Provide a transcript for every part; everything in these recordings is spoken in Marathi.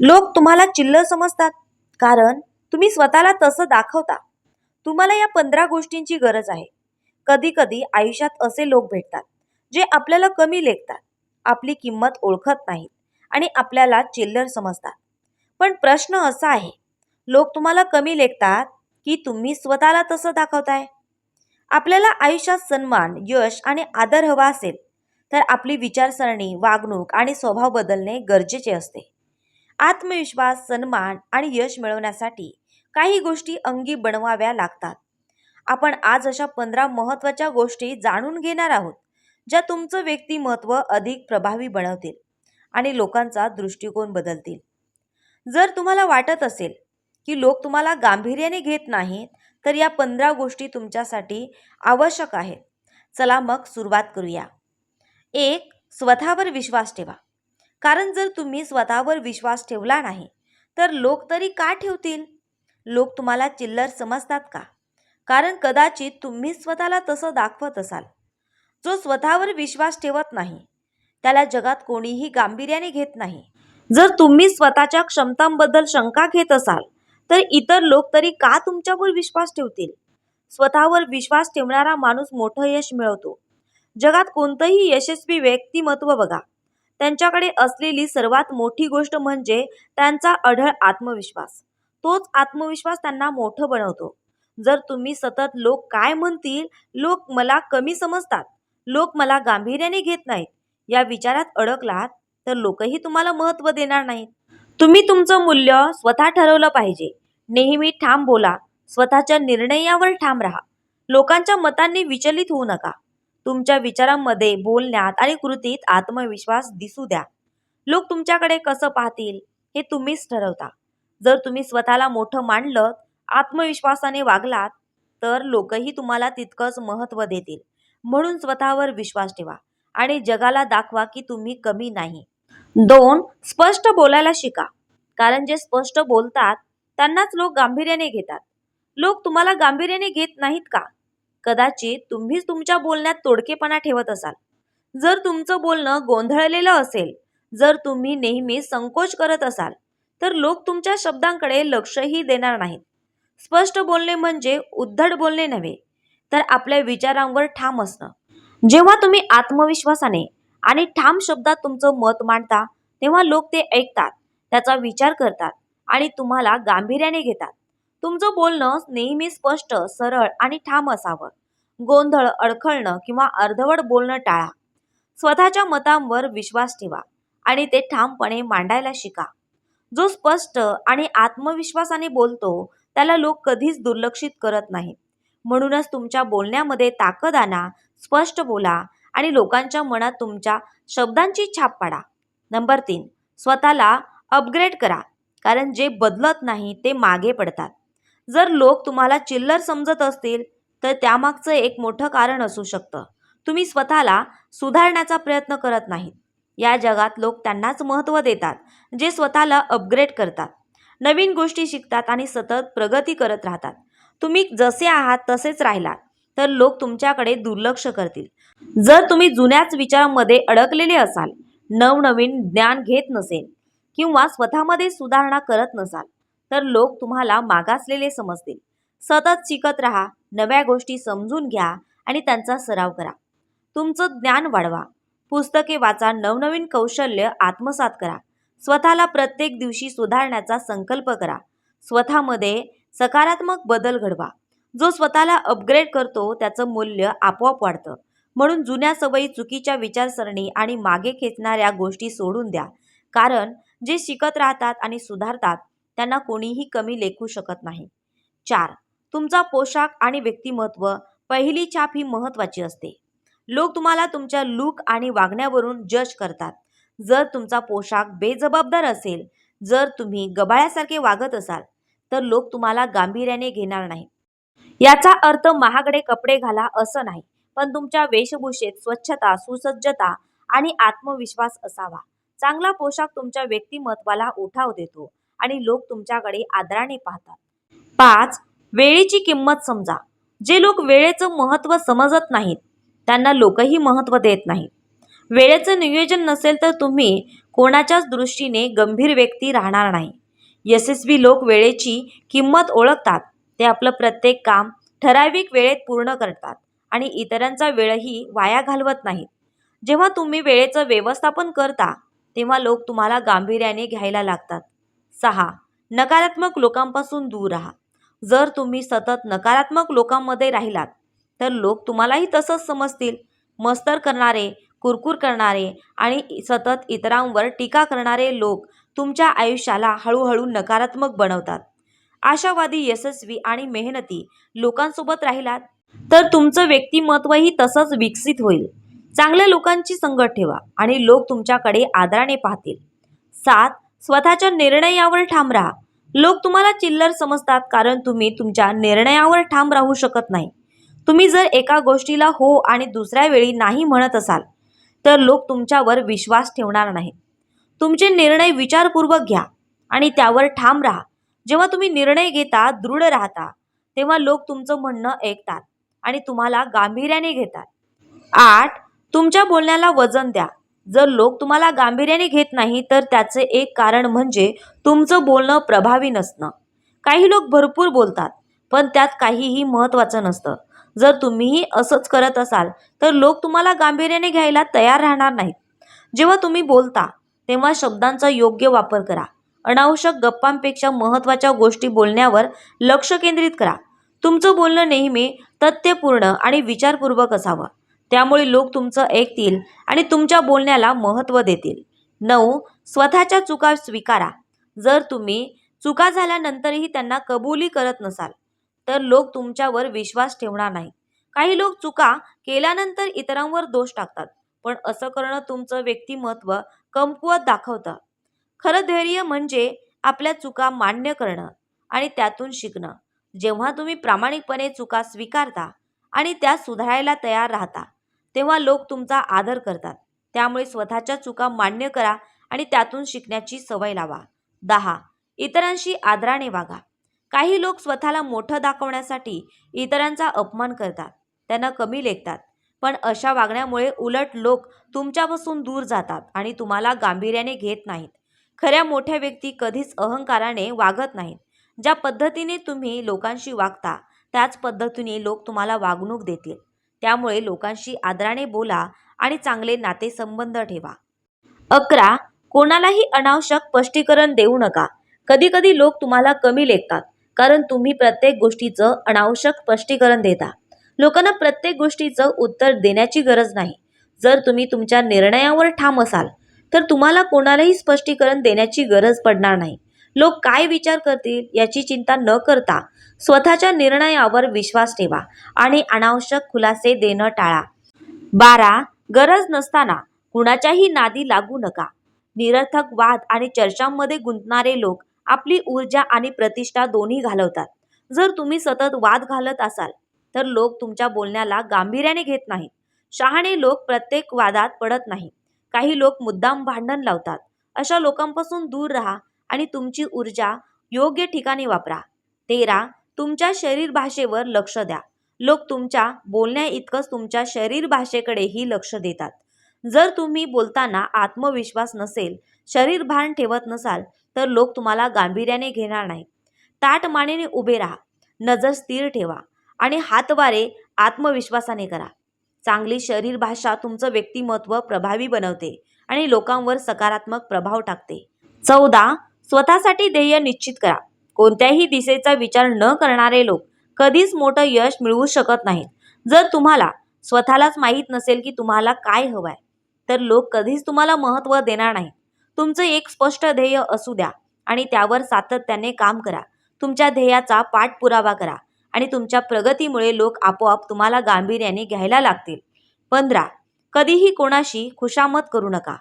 लोक तुम्हाला चिल्लर समजतात. कारण तुम्ही स्वतःला तसं दाखवता. तुम्हाला या पंधरा गोष्टींची गरज आहे. कधी कधी आयुष्यात असे लोक भेटतात जे आपल्याला कमी लेखतात आपली किंमत ओळखत नाहीत आणि आपल्याला चिल्लर समजतात. पण प्रश्न असा आहे लोक तुम्हाला कमी लेखतात की तुम्ही स्वतःला तसं दाखवताय? आपल्याला आयुष्यात सन्मान यश आणि आदर हवा असेल तर आपली विचारसरणी वागणूक आणि स्वभाव बदलणे गरजेचे असते. आत्मविश्वास सन्मान आणि यश मिळवण्यासाठी काही गोष्टी अंगी बनवाव्या लागतात. आपण आज अशा पंधरा महत्त्वाच्या गोष्टी जाणून घेणार आहोत ज्या तुमचं व्यक्तिमत्व अधिक प्रभावी बनवतील आणि लोकांचा दृष्टिकोन बदलतील. जर तुम्हाला वाटत असेल की लोक तुम्हाला गांभीर्याने घेत नाहीत तर या पंधरा गोष्टी तुमच्यासाठी आवश्यक आहेत. चला मग सुरुवात करूया. एक स्वतःवर विश्वास ठेवा. कारण जर तुम्ही स्वतःवर विश्वास ठेवला नाही तर लोक तरी का ठेवतील? लोक तुम्हाला चिल्लर समजतात का? कारण कदाचित तुम्ही स्वतःला तसं दाखवत असाल. जो स्वतःवर विश्वास ठेवत नाही त्याला जगात कोणीही गांभीर्याने घेत नाही. जर तुम्ही स्वतःच्या क्षमतांबद्दल शंका घेत असाल तर इतर लोक तरी का तुमच्यावर विश्वास ठेवतील? स्वतःवर विश्वास ठेवणारा माणूस मोठं यश मिळवतो. जगात कोणतंही यशस्वी व्यक्तिमत्व बघा. त्यांच्याकडे असलेली सर्वात मोठी गोष्ट म्हणजे त्यांचा अढळ आत्मविश्वास. तोच आत्मविश्वास त्यांना मोठं बनवतो. जर तुम्ही सतत लोक काय म्हणतील? लोक मला कमी समजतात. लोक मला गांभीर्याने घेत नाहीत. या विचारात अडकलात तर लोकही तुम्हाला महत्त्व देणार नाहीत. तुम्ही तुमचं मूल्य स्वतः ठरवलं पाहिजे. नेहमी ठाम बोला. स्वतःच्या निर्णयावर ठाम राहा. लोकांच्या मतांनी विचलित होऊ नका. तुमच्या विचारांमध्ये बोलण्यात आणि कृतीत आत्मविश्वास दिसू द्या. लोक तुमच्याकडे कसं पाहतील हे तुम्हीच ठरवता. जर तुम्ही स्वतःला मोठं मांडलं आत्मविश्वासाने वागलात तर लोकही तुम्हाला तितकंच महत्त्व देतील. म्हणून स्वतःवर विश्वास ठेवा आणि जगाला दाखवा की तुम्ही कमी नाही. दोन स्पष्ट बोलायला शिका. कारण जे स्पष्ट बोलतात त्यांनाच लोक गांभीर्याने घेतात. लोक तुम्हाला गांभीर्याने घेत नाहीत का? कदाचित तुम्हीच तुमच्या बोलण्यात तोडकेपणा ठेवत असाल. जर तुमचं बोलणं गोंधळलेलं असेल जर तुम्ही नेहमी संकोच करत असाल तर लोक तुमच्या शब्दांकडे लक्षही देणार नाहीत. स्पष्ट बोलणे म्हणजे उद्धट बोलणे नव्हे तर आपल्या विचारांवर ठाम असणं. जेव्हा तुम्ही आत्मविश्वासाने आणि ठाम शब्दात तुमचं मत मांडता तेव्हा लोक ते ऐकतात त्याचा विचार करतात आणि तुम्हाला गांभीर्याने घेतात. तुमचं बोलणं नेहमी स्पष्ट सरळ आणि ठाम असावं. गोंधळ अडखळणं किंवा अर्धवट बोलणं टाळा. स्वतःच्या मतांवर विश्वास ठेवा आणि ते ठामपणे मांडायला शिका. जो स्पष्ट आणि आत्मविश्वासाने बोलतो त्याला लोक कधीच दुर्लक्षित करत नाहीत. म्हणूनच तुमच्या बोलण्यामध्ये ताकद आणा स्पष्ट बोला आणि लोकांच्या मनात तुमच्या शब्दांची छाप पाडा. नंबर तीन स्वतःला अपग्रेड करा. कारण जे बदलत नाही ते मागे पडतात. जर लोक तुम्हाला चिल्लर समजत असतील तर त्यामागचं एक मोठं कारण असू शकतं. तुम्ही स्वतःला सुधारण्याचा प्रयत्न करत नाहीत. या जगात लोक त्यांनाच महत्त्व देतात जे स्वतःला अपग्रेड करतात. नवीन गोष्टी शिकतात आणि सतत प्रगती करत राहतात. तुम्ही जसे आहात तसेच राहिलात तर लोक तुमच्याकडे दुर्लक्ष करतील. जर तुम्ही जुन्याच विचारांमध्ये अडकलेले असाल नवनवीन ज्ञान घेत नसेल किंवा स्वतःमध्ये सुधारणा करत नसाल तर लोक तुम्हाला मागासलेले समजतील. सतत शिकत राहा नव्या गोष्टी समजून घ्या आणि त्यांचा सराव करा. तुमचं ज्ञान वाढवा. पुस्तके वाचा नवनवीन कौशल्य आत्मसात करा. स्वतःला प्रत्येक दिवशी सुधारण्याचा संकल्प करा. स्वतःमध्ये सकारात्मक बदल घडवा. जो स्वतःला अपग्रेड करतो त्याचं मूल्य आपोआप वाढतं. म्हणून जुन्या सवयी चुकीच्या विचारसरणी आणि मागे खेचणाऱ्या गोष्टी सोडून द्या. कारण जे शिकत राहतात आणि सुधारतात त्यांना कोणीही कमी लेखू शकत नाही. चार. तुमचा पोशाख आणि व्यक्तिमत्व पहिली छाप ही महत्त्वाची असते. लोक तुम्हाला तुमच्या लूक आणि वागण्यावरून जज करतात. जर तुमचा पोशाख बेजबाबदार असेल जर तुम्ही गबाळ्यासारखे वागत असाल तर लोक तुम्हाला गांभीर्याने घेणार नाही. याचा अर्थ महागडे कपडे घाला असं नाही पण तुमच्या वेशभूषेत स्वच्छता सुसज्जता आणि आत्मविश्वास असावा. चांगला पोशाख तुमच्या व्यक्तिमत्वाला उठाव देतो. आणि लोक तुमच्याकडे आदराने पाहतात. पाच वेळेची किंमत समजा. जे लोक वेळेचं महत्त्व समजत नाहीत त्यांना लोकही महत्त्व देत नाहीत. वेळेचं नियोजन नसेल तर तुम्ही कोणाच्याच दृष्टीने गंभीर व्यक्ती राहणार नाही. यशस्वी लोक वेळेची किंमत ओळखतात. ते आपलं प्रत्येक काम ठराविक वेळेत पूर्ण करतात आणि इतरांचा वेळही वाया घालवत नाहीत. जेव्हा तुम्ही वेळेचं व्यवस्थापन करता तेव्हा लोक तुम्हाला गांभीर्याने घ्यायला लागतात. सहा. नकारात्मक लोकांपासून दूर राहा. जर तुम्ही सतत नकारात्मक लोकांमध्ये राहिलात तर लोक तुम्हालाही तसंच समजतील. मस्तर करणारे कुरकुर करणारे आणि सतत इतरांवर टीका करणारे लोक तुमच्या आयुष्याला हळूहळू नकारात्मक बनवतात. आशावादी यशस्वी आणि मेहनती लोकांसोबत राहिलात तर तुमचं व्यक्तिमत्वही तसंच विकसित होईल. चांगल्या लोकांची संगत ठेवा आणि लोक तुमच्याकडे आदराने पाहतील. सात. स्वतःच्या निर्णयावर ठाम राहा. लोक तुम्हाला चिल्लर समजतात कारण तुम्ही तुमच्या निर्णयावर ठाम राहू शकत नाही. तुम्ही जर एका गोष्टीला हो आणि दुसऱ्या वेळी नाही म्हणत असाल तर लोक तुमच्यावर विश्वास ठेवणार नाहीत. तुमचे निर्णय विचारपूर्वक घ्या आणि त्यावर ठाम राहा. जेव्हा तुम्ही निर्णय घेता दृढ राहता तेव्हा लोक तुमचं म्हणणं ऐकतात आणि तुम्हाला गांभीर्याने घेतात. आठ तुमच्या बोलण्याला वजन द्या. जर लोक तुम्हाला गांभीर्याने घेत नाही तर त्याचे एक कारण म्हणजे तुमचं बोलणं प्रभावी नसणं. काही लोक भरपूर बोलतात पण त्यात काहीही महत्त्वाचं नसतं. जर तुम्हीही असंच करत असाल तर लोक तुम्हाला गांभीर्याने घ्यायला तयार राहणार नाहीत. जेव्हा तुम्ही बोलता तेव्हा शब्दांचा योग्य वापर करा. अनावश्यक गप्पांपेक्षा महत्त्वाच्या गोष्टी बोलण्यावर लक्ष केंद्रित करा. तुमचं बोलणं नेहमी तथ्यपूर्ण आणि विचारपूर्वक असावं. त्यामुळे लोक तुमचं ऐकतील आणि तुमच्या बोलण्याला महत्त्व देतील. नऊ स्वतःच्या चुका स्वीकारा. जर तुम्ही चुका झाल्यानंतरही त्यांना कबुली करत नसाल तर लोक तुमच्यावर विश्वास ठेवणार नाही. काही लोक चुका केल्यानंतर इतरांवर दोष टाकतात पण असं करणं तुमचं व्यक्तिमत्व कमकुवत दाखवतं. खरं धैर्य म्हणजे आपल्या चुका मान्य करणं आणि त्यातून शिकणं. जेव्हा तुम्ही प्रामाणिकपणे चुका स्वीकारता आणि त्या सुधारायला तयार राहता तेव्हा लोक तुमचा आदर करतात. त्यामुळे स्वतःच्या चुका मान्य करा आणि त्यातून शिकण्याची सवय लावा. दहा. इतरांशी आदराने वागा. काही लोक स्वतःला मोठं दाखवण्यासाठी इतरांचा अपमान करतात. त्यांना कमी लेखतात. पण अशा वागण्यामुळे उलट लोक तुमच्यापासून दूर जातात आणि तुम्हाला गांभीर्याने घेत नाहीत. खऱ्या मोठ्या व्यक्ती कधीच अहंकाराने वागत नाहीत. ज्या पद्धतीने तुम्ही लोकांशी वागता त्याच पद्धतीने लोक तुम्हाला वागणूक देतील. त्यामुळे लोकांशी आदराने बोला आणि चांगले नातेसंबंध ठेवा. अकरा कोणालाही अनावश्यक स्पष्टीकरण देऊ नका. कधीकधी लोक तुम्हाला कमी लेखतात कारण तुम्ही प्रत्येक गोष्टीचं अनावश्यक स्पष्टीकरण देता. लोकांना प्रत्येक गोष्टीचं उत्तर देण्याची गरज नाही. जर तुम्ही तुमच्या निर्णयावर ठाम असाल तर तुम्हाला कोणालाही स्पष्टीकरण देण्याची गरज पडणार नाही. लोक काय विचार करतील याची चिंता न करता स्वतःच्या निर्णयावर विश्वास ठेवा आणि अनावश्यक खुलासे देणं टाळा. बारा गरज नसताना कुणाच्याही नादी लागू नका. निरर्थक वाद आणि चर्चांमध्ये गुंतणारे लोक आपली ऊर्जा आणि प्रतिष्ठा दोन्ही घालवतात. जर तुम्ही सतत वाद घालत असाल तर लोक तुमच्या बोलण्याला गांभीर्याने घेत नाहीत. शहाणे लोक प्रत्येक वादात पडत नाही काही लोक मुद्दाम भांडण लावतात. अशा लोकांपासून दूर राहा आणि तुमची ऊर्जा योग्य ठिकाणी वापरा. तेरा तुमच्या शरीर भाषेवर लक्ष द्या. लोक तुमच्या बोलण्या इतकंच तुमच्या शरीर भाषेकडेही लक्ष देतात. जर तुम्ही बोलताना आत्मविश्वास नसेल शरीर भान ठेवत नसाल तर लोक तुम्हाला गांभीर्याने घेणार नाहीत ताट मानेने उभे राहा. नजर स्थिर ठेवा आणि हातवारे आत्मविश्वासाने करा. चांगली शरीर भाषा तुमचं व्यक्तिमत्व प्रभावी बनवते आणि लोकांवर सकारात्मक प्रभाव टाकते. चौदा स्वतःसाठी ध्येय निश्चित करा. कोणत्याही दिशेचा विचार न करणारे लोक कधीच मोठं यश मिळवू शकत नाहीत. जर तुम्हाला स्वतःलाच माहीत नसेल की तुम्हाला काय हवंय तर लोक कधीच तुम्हाला महत्त्व देणार नाहीत. तुमचं एक स्पष्ट ध्येय असू द्या आणि त्यावर सातत्याने काम करा. तुमच्या ध्येयाचा पाठपुरावा करा आणि तुमच्या प्रगतीमुळे लोक आपोआप तुम्हाला गांभीर्याने घ्यायला लागतील. पंधरा कधीही कोणाशी खुशामत करू नका.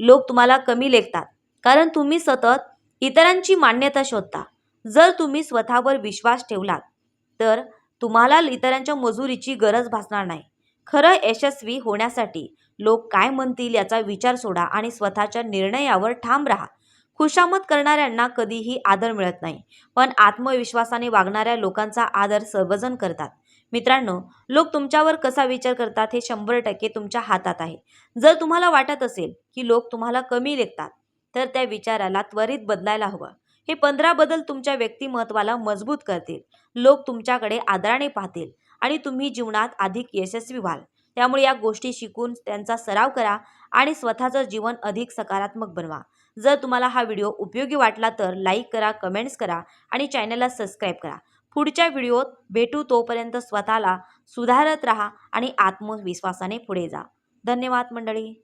लोक तुम्हाला कमी लेखतात कारण तुम्ही सतत इतरांची मान्यता शोधता. जर तुम्ही स्वतःवर विश्वास ठेवलात तर तुम्हाला इतरांच्या मजुरीची गरज भासणार नाही. खरं यशस्वी होण्यासाठी लोक काय म्हणतील याचा विचार सोडा आणि स्वतःच्या निर्णयावर ठाम राहा. खुशामत करणाऱ्यांना कधीही आदर मिळत नाही पण आत्मविश्वासाने वागणाऱ्या लोकांचा आदर सर्वजण करतात. मित्रांनो लोक तुमच्यावर कसा विचार करतात हे शंभर टक्के तुमच्या हातात आहे. जर तुम्हाला वाटत असेल की लोक तुम्हाला कमी लेखतात तर त्या विचाराला त्वरित बदलायला हवं. हे पंधरा बदल तुमच्या व्यक्तिमत्वाला मजबूत करतील. लोक तुमच्याकडे आदराने पाहतील आणि तुम्ही जीवनात अधिक यशस्वी व्हाल. त्यामुळे या गोष्टी शिकून त्यांचा सराव करा आणि स्वतःचं जीवन अधिक सकारात्मक बनवा. जर तुम्हाला हा व्हिडिओ उपयोगी वाटला तर लाईक करा कमेंट्स करा आणि चॅनलला सबस्क्राईब करा. पुढच्या व्हिडिओत भेटू तोपर्यंत स्वतःला सुधारत राहा आणि आत्मविश्वासाने पुढे जा. धन्यवाद मंडळी.